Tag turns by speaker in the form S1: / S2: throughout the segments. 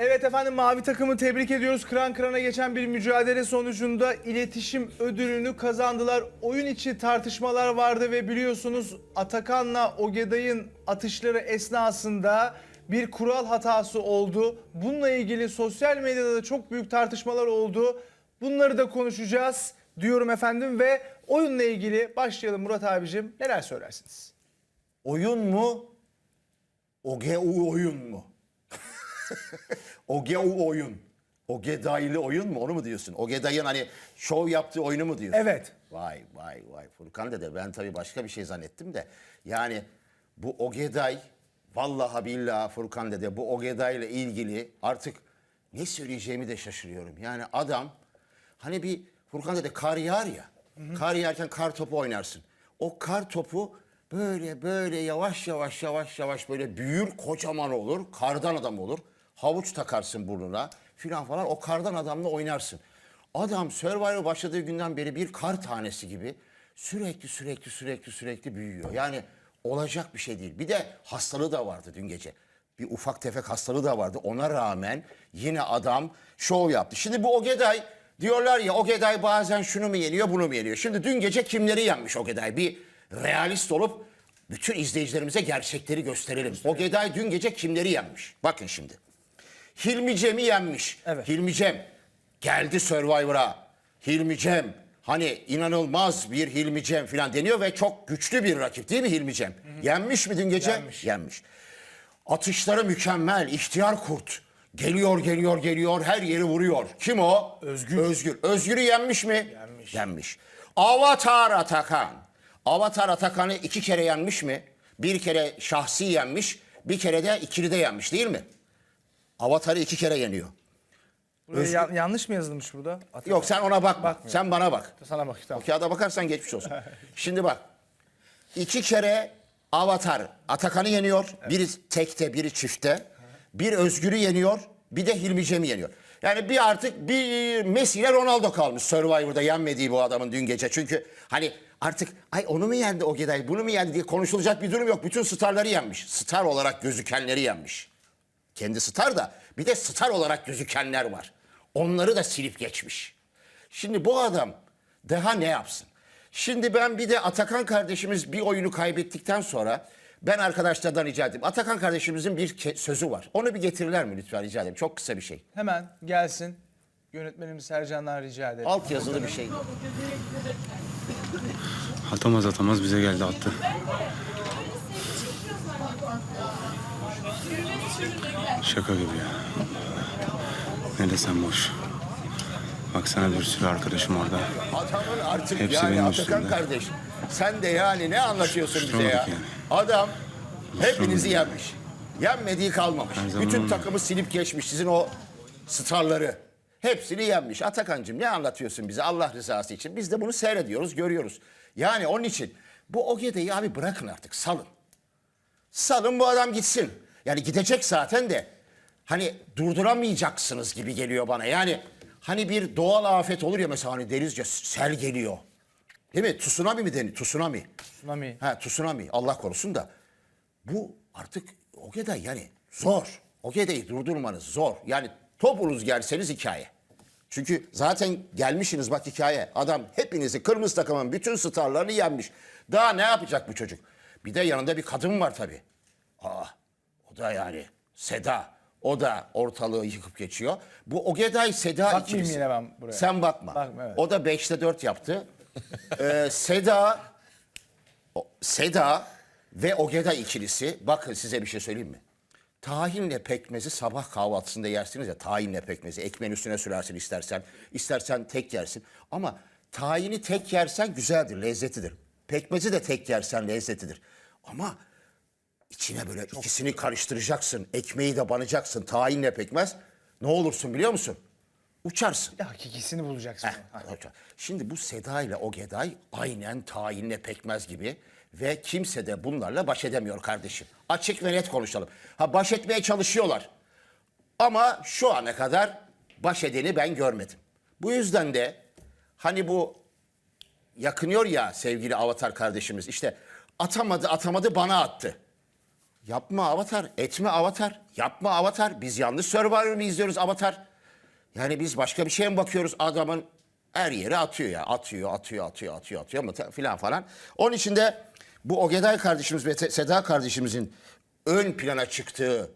S1: Evet efendim mavi takımı tebrik ediyoruz. Kıran kırana geçen bir mücadele sonucunda iletişim ödülünü kazandılar. Oyun içi tartışmalar vardı ve biliyorsunuz Atakan'la Ogeday'ın atışları esnasında bir kural hatası oldu. Bununla ilgili sosyal medyada da çok büyük tartışmalar oldu. Bunları da konuşacağız diyorum efendim ve oyunla ilgili başlayalım Murat abicim. Neler söylersiniz?
S2: Oyun mu? OGU oyun mu? OGU oyun. Ogedaylı oyun mu? Onu mu diyorsun? Ogeday'ın hani şov yaptığı oyunu mu diyorsun?
S1: Evet.
S2: Vay vay vay. Furkan dede ben tabii başka bir şey zannettim de. Yani bu Ogeday vallahi billahi Furkan dede bu Ogeday ile ilgili artık ne söyleyeceğimi de şaşırıyorum. Yani adam hani bir Furkan dede kar yağar ya. Kar yağarken kar topu oynarsın. O kar topu böyle böyle yavaş yavaş yavaş yavaş böyle büyür kocaman olur. Kardan adam olur. Havuç takarsın burnuna filan falan o kardan adamla oynarsın. Adam Survivor başladığı günden beri bir kar tanesi gibi sürekli sürekli sürekli sürekli büyüyor. Yani olacak bir şey değil. Bir de hastalığı da vardı dün gece. Bir ufak tefek hastalığı da vardı. Ona rağmen yine adam şov yaptı. Şimdi bu Ogeday diyorlar ya Ogeday bazen şunu mu yeniyor bunu mu yeniyor. Şimdi dün gece kimleri yenmiş Ogeday? Bir realist olup bütün izleyicilerimize gerçekleri gösterelim. Ogeday dün gece kimleri yenmiş? Bakın şimdi. Hilmi Cem'i yenmiş.
S1: Evet.
S2: Hilmi Cem geldi Survivor'a. Hilmi Cem hani inanılmaz bir Hilmi Cem falan deniyor ve çok güçlü bir rakip değil mi Hilmi Cem? Yenmiş mi dün gece?
S1: Yenmiş.
S2: Yenmiş. Atışları mükemmel. İhtiyar kurt. Geliyor geliyor geliyor her yeri vuruyor. Kim o?
S1: Özgür.
S2: Özgür. Özgür'ü yenmiş mi?
S1: Yenmiş.
S2: Yenmiş. Avatar Atakan. Avatar Atakan'ı iki kere yenmiş mi? Bir kere şahsi yenmiş. Bir kere de ikili de yenmiş değil mi? Avatar'ı iki kere yeniyor.
S1: Buraya ya- yanlış mı yazılmış burada? Atakan.
S2: Yok sen ona bakma.
S1: Bakmıyorum.
S2: Sen bana bak.
S1: Sana bak tamam.
S2: O kağıda bakarsan geçmiş olsun. Şimdi bak. İki kere Avatar Atakan'ı yeniyor. Biri tekte, biri çifte. Bir Özgür'ü yeniyor. Bir de Hilmi Cem'i yeniyor. Yani bir artık bir Messi ile Ronaldo kalmış Survivor'da yenmediği bu adamın dün gece. Çünkü hani artık ay onu mu yendi o Geday, bunu mu yendi diye konuşulacak bir durum yok. Bütün starları yenmiş. Star olarak gözükenleri yenmiş. Kendi star da bir de star olarak gözükenler var. Onları da silip geçmiş. Şimdi bu adam daha ne yapsın? Şimdi ben bir de Atakan kardeşimiz bir oyunu kaybettikten sonra ben arkadaşlardan rica edeyim. Atakan kardeşimizin bir sözü var. Onu bir getirirler mi lütfen rica edeyim. Çok kısa bir şey.
S1: Hemen gelsin. Yönetmenimiz Sercan'dan rica edelim.
S2: Alt yazılı bir şey.
S3: Atamaz atamaz bize geldi attı. Şaka gibi ya. Ne desem boş. Baksana bir sürü arkadaşım orada.
S2: Adamın artık
S3: Hepsi
S2: yani
S3: benim
S2: Atakan
S3: üstümde.
S2: kardeş. Sen de yani ne anlatıyorsun bize ya?
S3: yani.
S2: Adam hepinizi yenmiş. Yenmediği kalmamış.
S3: Her zaman
S2: Bütün
S3: öyle.
S2: takımı silip geçmiş sizin o starları. Hepsini yenmiş. Atakan'cığım ne anlatıyorsun bize Allah rızası için? Biz de bunu seyrediyoruz, görüyoruz. Yani onun için bu Ogede'yi abi bırakın artık salın. Salın bu adam gitsin. Yani gidecek zaten de hani durduramayacaksınız gibi geliyor bana. Yani hani bir doğal afet olur ya mesela hani denizce sel geliyor. Değil mi? Tsunami mi deniyor? Tsunami.
S1: Tsunami.
S2: Ha tsunami. Allah korusun da. Bu artık Ogeday yani zor. Ogeday'ı durdurmanız zor. Yani topunuz gelseniz hikaye. Çünkü zaten gelmişsiniz bak hikaye. Adam hepinizi kırmızı takımın bütün starlarını yenmiş. Daha ne yapacak bu çocuk? Bir de yanında bir kadın var tabii. Aa, o da yani Seda. O da ortalığı yıkıp geçiyor. Bu Ogeday Seda
S1: Bakmayayım
S2: ikilisi.
S1: yine ben buraya.
S2: Sen bakma.
S1: Bakma, evet.
S2: O da 5'te 4 yaptı. Ee, Seda o- Seda ve Ogeday ikilisi bakın size bir şey söyleyeyim mi? Tahinle pekmezi sabah kahvaltısında yersiniz ya tahinle pekmezi ekmeğin üstüne sürersin istersen istersen tek yersin ama tahini tek yersen güzeldir lezzetidir. Pekmezi de tek yersen lezzetidir. Ama içine böyle ikisini karıştıracaksın ekmeği de banacaksın tahinle pekmez ne olursun biliyor musun? Uçarsın.
S1: Ya hakikisini bulacaksın. Ha.
S2: Hocam, Şimdi bu Seda ile Ogeday aynen tayinle pekmez gibi ve kimse de bunlarla baş edemiyor kardeşim. Açık ve net konuşalım. Ha baş etmeye çalışıyorlar. Ama şu ana kadar baş edeni ben görmedim. Bu yüzden de hani bu yakınıyor ya sevgili Avatar kardeşimiz işte atamadı atamadı bana attı. Yapma Avatar, etme Avatar, yapma Avatar. Biz yanlış Survivor mu izliyoruz Avatar? Yani biz başka bir şeye mi bakıyoruz adamın her yere atıyor ya. Atıyor, atıyor, atıyor, atıyor, atıyor ama filan falan. Onun için de bu Ogeday kardeşimiz ve Seda kardeşimizin ön plana çıktığı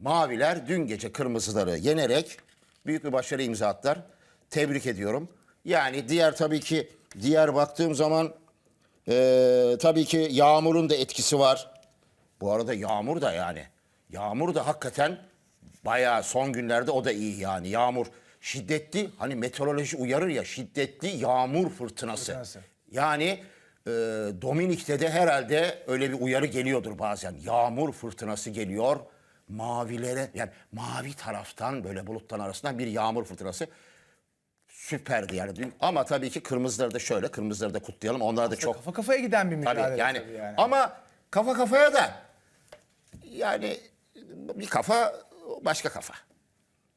S2: maviler dün gece kırmızıları yenerek büyük bir başarı imza attılar. Tebrik ediyorum. Yani diğer tabii ki diğer baktığım zaman ee, tabii ki yağmurun da etkisi var. Bu arada yağmur da yani. Yağmur da hakikaten bayağı son günlerde o da iyi yani. Yağmur şiddetli hani meteoroloji uyarır ya şiddetli yağmur fırtınası.
S1: Fırtınası.
S2: Yani e, Dominik'te de herhalde öyle bir uyarı geliyordur bazen. Yağmur fırtınası geliyor. Mavilere yani mavi taraftan böyle bulutların arasından bir yağmur fırtınası süperdi yani dün. Ama tabii ki kırmızıları da şöyle kırmızıları da kutlayalım. Onlar da çok
S1: Kafa kafaya giden bir mücadele
S2: Tabii yani,
S1: tabii yani.
S2: ama kafa kafaya da yani bir kafa başka kafa.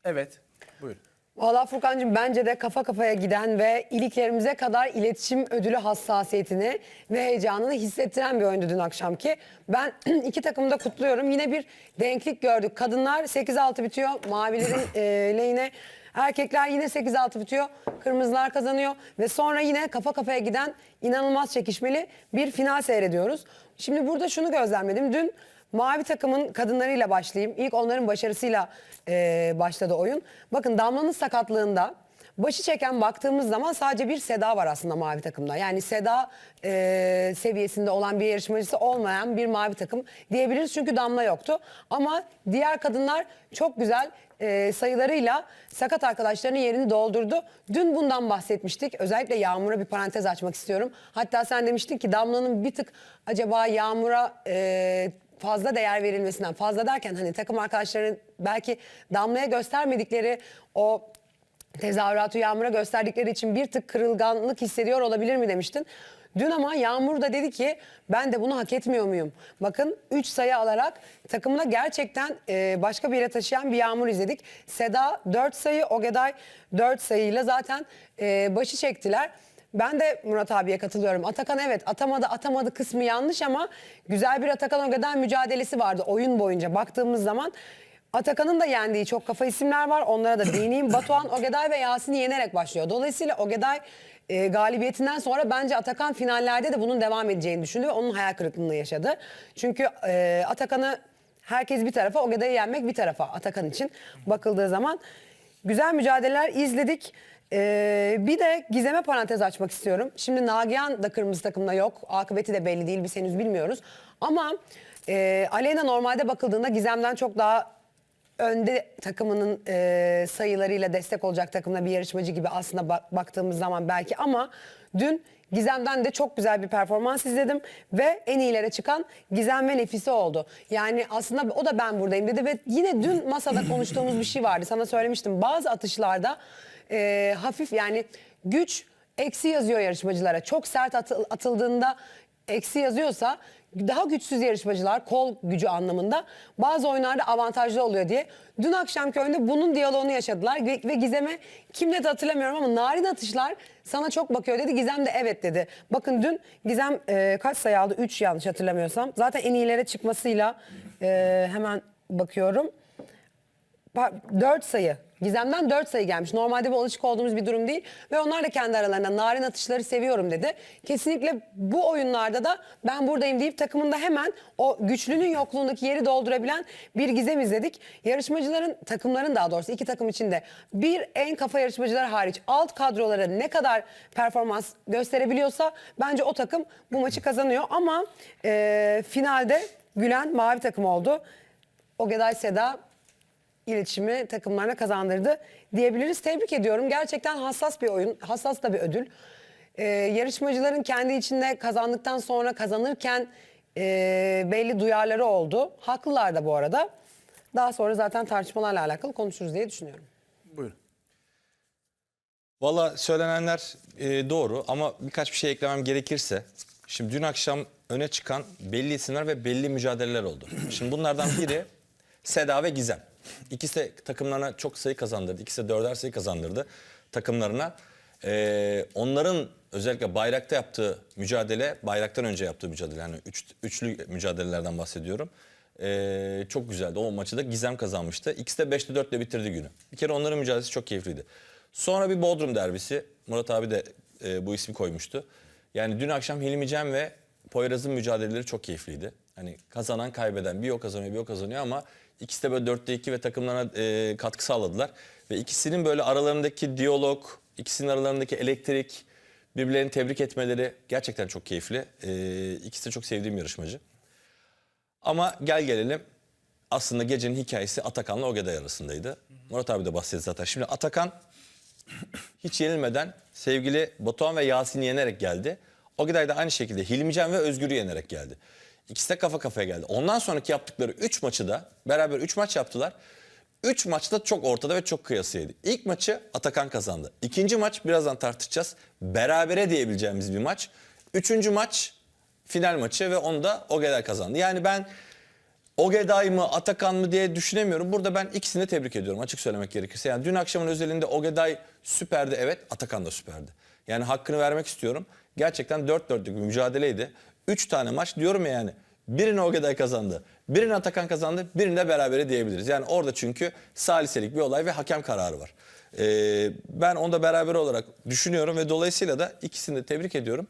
S1: Evet. Buyur.
S4: Valla Furkan'cığım bence de kafa kafaya giden ve iliklerimize kadar iletişim ödülü hassasiyetini ve heyecanını hissettiren bir oyundu dün akşamki. Ben iki takımı da kutluyorum. Yine bir denklik gördük. Kadınlar 8-6 bitiyor. Mavilerin e, lehine. Erkekler yine 8-6 bitiyor. Kırmızılar kazanıyor. Ve sonra yine kafa kafaya giden inanılmaz çekişmeli bir final seyrediyoruz. Şimdi burada şunu gözlemledim. Dün Mavi takımın kadınlarıyla başlayayım. İlk onların başarısıyla e, başladı oyun. Bakın Damla'nın sakatlığında başı çeken baktığımız zaman sadece bir Seda var aslında mavi takımda. Yani Seda e, seviyesinde olan bir yarışmacısı olmayan bir mavi takım diyebiliriz. Çünkü Damla yoktu. Ama diğer kadınlar çok güzel e, sayılarıyla sakat arkadaşlarının yerini doldurdu. Dün bundan bahsetmiştik. Özellikle Yağmur'a bir parantez açmak istiyorum. Hatta sen demiştin ki Damla'nın bir tık acaba Yağmur'a e, fazla değer verilmesinden fazla derken hani takım arkadaşların belki Damla'ya göstermedikleri o tezahüratı Yağmur'a gösterdikleri için bir tık kırılganlık hissediyor olabilir mi demiştin. Dün ama Yağmur da dedi ki ben de bunu hak etmiyor muyum? Bakın 3 sayı alarak takımına gerçekten e, başka bir yere taşıyan bir Yağmur izledik. Seda 4 sayı, Ogeday 4 sayıyla zaten e, başı çektiler. Ben de Murat abiye katılıyorum. Atakan evet atamadı atamadı kısmı yanlış ama güzel bir Atakan Ogeday mücadelesi vardı oyun boyunca baktığımız zaman. Atakan'ın da yendiği çok kafa isimler var. Onlara da değineyim. Batuhan, Ogeday ve Yasin'i yenerek başlıyor. Dolayısıyla Ogeday e, galibiyetinden sonra bence Atakan finallerde de bunun devam edeceğini düşündü ve onun hayal kırıklığını yaşadı. Çünkü e, Atakan'ı herkes bir tarafa, Ogeday'ı yenmek bir tarafa Atakan için bakıldığı zaman. Güzel mücadeleler izledik. Ee, bir de Gizem'e parantez açmak istiyorum. Şimdi Nagihan da kırmızı takımda yok. Akıbeti de belli değil. Biz henüz bilmiyoruz. Ama e, Aleyna normalde bakıldığında Gizem'den çok daha önde takımının e, sayılarıyla destek olacak takımda bir yarışmacı gibi aslında bak- baktığımız zaman belki ama dün Gizem'den de çok güzel bir performans izledim ve en iyilere çıkan Gizem ve Nefise oldu. Yani aslında o da ben buradayım dedi ve yine dün masada konuştuğumuz bir şey vardı. Sana söylemiştim bazı atışlarda e, hafif yani güç eksi yazıyor yarışmacılara. Çok sert atıl- atıldığında eksi yazıyorsa daha güçsüz yarışmacılar kol gücü anlamında bazı oyunlarda avantajlı oluyor diye. Dün akşamki oyunda bunun diyaloğunu yaşadılar ve, ve Gizem'e kim dedi hatırlamıyorum ama narin atışlar sana çok bakıyor dedi. Gizem de evet dedi. Bakın dün Gizem e, kaç sayı aldı? 3 yanlış hatırlamıyorsam. Zaten en iyilere çıkmasıyla e, hemen bakıyorum. 4 sayı. Gizem'den 4 sayı gelmiş. Normalde bu alışık olduğumuz bir durum değil. Ve onlar da kendi aralarında narin atışları seviyorum dedi. Kesinlikle bu oyunlarda da ben buradayım deyip takımında hemen o güçlünün yokluğundaki yeri doldurabilen bir Gizem izledik. Yarışmacıların, takımların daha doğrusu iki takım içinde bir en kafa yarışmacılar hariç alt kadroları ne kadar performans gösterebiliyorsa bence o takım bu maçı kazanıyor. Ama e, finalde Gülen mavi takım oldu. Ogeday Seda iletişimi takımlarına kazandırdı diyebiliriz. Tebrik ediyorum. Gerçekten hassas bir oyun, hassas da bir ödül. Ee, yarışmacıların kendi içinde kazandıktan sonra kazanırken e, belli duyarları oldu. Haklılar da bu arada. Daha sonra zaten tartışmalarla alakalı konuşuruz diye düşünüyorum.
S1: Buyurun.
S5: Valla söylenenler e, doğru ama birkaç bir şey eklemem gerekirse. Şimdi dün akşam öne çıkan belli isimler ve belli mücadeleler oldu. Şimdi bunlardan biri Seda ve Gizem. İkisi de takımlarına çok sayı kazandırdı. İkisi de dörder sayı kazandırdı takımlarına. E, onların özellikle bayrakta yaptığı mücadele, bayraktan önce yaptığı mücadele yani üç, üçlü mücadelelerden bahsediyorum. Ee, çok güzeldi. O maçı da Gizem kazanmıştı. İkisi de 5'te 4'le bitirdi günü. Bir kere onların mücadelesi çok keyifliydi. Sonra bir Bodrum derbisi. Murat abi de e, bu ismi koymuştu. Yani dün akşam Hilmi Cem ve Poyraz'ın mücadeleleri çok keyifliydi. Hani kazanan kaybeden bir o kazanıyor bir o kazanıyor ama ikisi de böyle 4'te 2 ve takımlarına e, katkı sağladılar. Ve ikisinin böyle aralarındaki diyalog, ikisinin aralarındaki elektrik, birbirlerini tebrik etmeleri gerçekten çok keyifli. E, ikisi de çok sevdiğim yarışmacı. Ama gel gelelim aslında gecenin hikayesi Atakan'la Ogeday arasındaydı. Murat abi de bahsetti zaten. Şimdi Atakan hiç yenilmeden sevgili Batuhan ve Yasin'i yenerek geldi. Ogeday da aynı şekilde Hilmican ve Özgür'ü yenerek geldi. İkisi de kafa kafaya geldi. Ondan sonraki yaptıkları 3 maçı da beraber 3 maç yaptılar. 3 maçta çok ortada ve çok kıyasıydı. İlk maçı Atakan kazandı. İkinci maç birazdan tartışacağız. Berabere diyebileceğimiz bir maç. Üçüncü maç final maçı ve onu da Ogeday kazandı. Yani ben Ogeday mı Atakan mı diye düşünemiyorum. Burada ben ikisini de tebrik ediyorum açık söylemek gerekirse. Yani dün akşamın özelinde Ogeday süperdi evet Atakan da süperdi. Yani hakkını vermek istiyorum. Gerçekten dört dörtlük bir mücadeleydi. Üç tane maç diyorum ya yani. Birini Ogeday kazandı. Birini Atakan kazandı. Birini de berabere diyebiliriz. Yani orada çünkü saliselik bir olay ve hakem kararı var. Ee, ben onda beraber olarak düşünüyorum ve dolayısıyla da ikisini de tebrik ediyorum.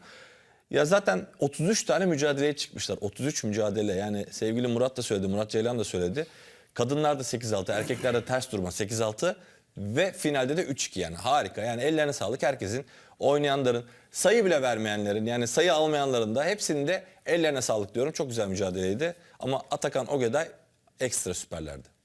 S5: Ya zaten 33 tane mücadeleye çıkmışlar. 33 mücadele yani sevgili Murat da söyledi, Murat Ceylan da söyledi. Kadınlar da 8-6, erkekler de ters durma 8-6 ve finalde de 3-2 yani harika. Yani ellerine sağlık herkesin, oynayanların, sayı bile vermeyenlerin yani sayı almayanların da hepsinin de ellerine sağlık diyorum. Çok güzel mücadeleydi ama Atakan Ogeday ekstra süperlerdi.